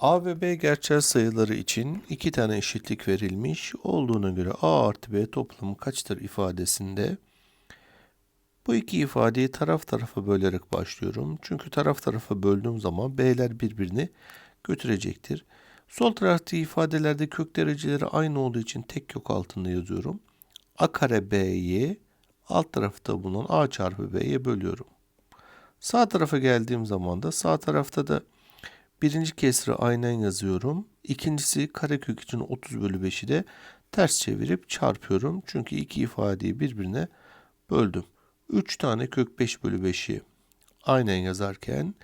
A ve B gerçel sayıları için iki tane eşitlik verilmiş olduğuna göre A artı B toplamı kaçtır ifadesinde bu iki ifadeyi taraf tarafa bölerek başlıyorum. Çünkü taraf tarafa böldüğüm zaman B'ler birbirini götürecektir. Sol taraftaki ifadelerde kök dereceleri aynı olduğu için tek kök altında yazıyorum. A kare B'yi alt tarafta bulunan A çarpı B'ye bölüyorum. Sağ tarafa geldiğim zaman da sağ tarafta da birinci kesri aynen yazıyorum. İkincisi karekök için 30 bölü 5'i de ters çevirip çarpıyorum. Çünkü iki ifadeyi birbirine böldüm. 3 tane kök 5 bölü 5'i aynen yazarken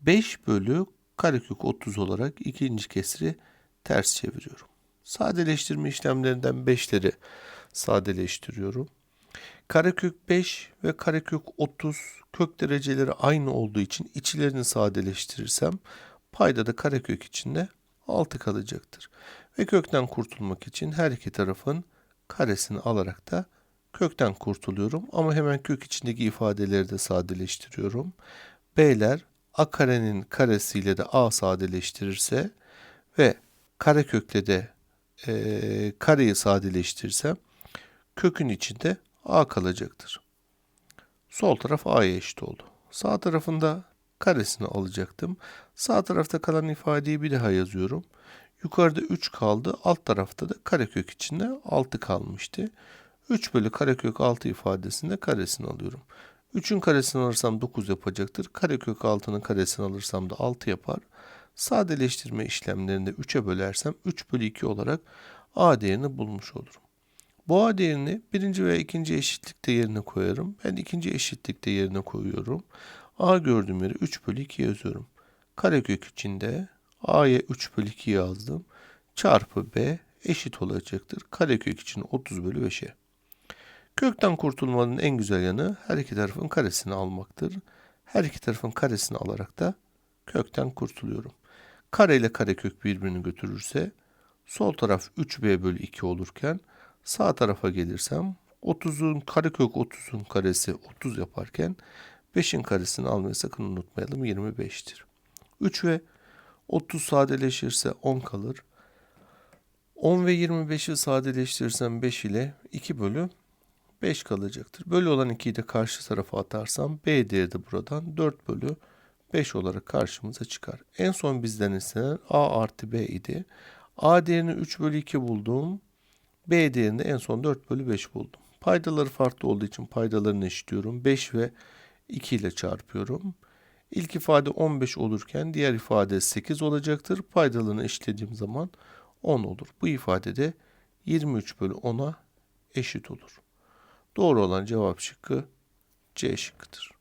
5 bölü karekök 30 olarak ikinci kesri ters çeviriyorum. Sadeleştirme işlemlerinden 5'leri sadeleştiriyorum. Karekök 5 ve karekök 30 kök dereceleri aynı olduğu için içlerini sadeleştirirsem payda da karekök içinde 6 kalacaktır. Ve kökten kurtulmak için her iki tarafın karesini alarak da kökten kurtuluyorum. Ama hemen kök içindeki ifadeleri de sadeleştiriyorum. B'ler a karenin karesiyle de a sadeleştirirse ve karekökle de e, kareyi sadeleştirirsem kökün içinde a kalacaktır. Sol taraf a'ya eşit oldu. Sağ tarafında karesini alacaktım. Sağ tarafta kalan ifadeyi bir daha yazıyorum. Yukarıda 3 kaldı. Alt tarafta da karekök içinde 6 kalmıştı. 3 bölü karekök 6 ifadesinde karesini alıyorum. 3'ün karesini alırsam 9 yapacaktır. Karekök 6'nın karesini alırsam da 6 yapar. Sadeleştirme işlemlerinde 3'e bölersem 3 bölü 2 olarak a değerini bulmuş olurum. Bu a değerini birinci veya ikinci eşitlikte yerine koyarım. Ben ikinci eşitlikte yerine koyuyorum. A gördüğüm yere 3 bölü 2 yazıyorum. Karekök içinde a'ya 3 bölü 2 yazdım. Çarpı b eşit olacaktır. Karekök için 30 bölü 5'e. Kökten kurtulmanın en güzel yanı her iki tarafın karesini almaktır. Her iki tarafın karesini alarak da kökten kurtuluyorum. Kare ile karekök birbirini götürürse sol taraf 3b bölü 2 olurken sağ tarafa gelirsem 30'un karekök 30'un karesi 30 yaparken 5'in karesini almayı sakın unutmayalım 25'tir. 3 ve 30 sadeleşirse 10 kalır. 10 ve 25'i sadeleştirirsem 5 ile 2 bölü 5 kalacaktır. Bölü olan 2'yi de karşı tarafa atarsam B değeri de buradan 4 bölü 5 olarak karşımıza çıkar. En son bizden istenen A artı B idi. A değerini 3 bölü 2 buldum. B değerini en son 4 bölü 5 buldum. Paydaları farklı olduğu için paydalarını eşitliyorum. 5 ve 2 ile çarpıyorum. İlk ifade 15 olurken diğer ifade 8 olacaktır. Paydalarını eşitlediğim zaman 10 olur. Bu ifade de 23 bölü 10'a eşit olur. Doğru olan cevap şıkkı C şıkkıdır.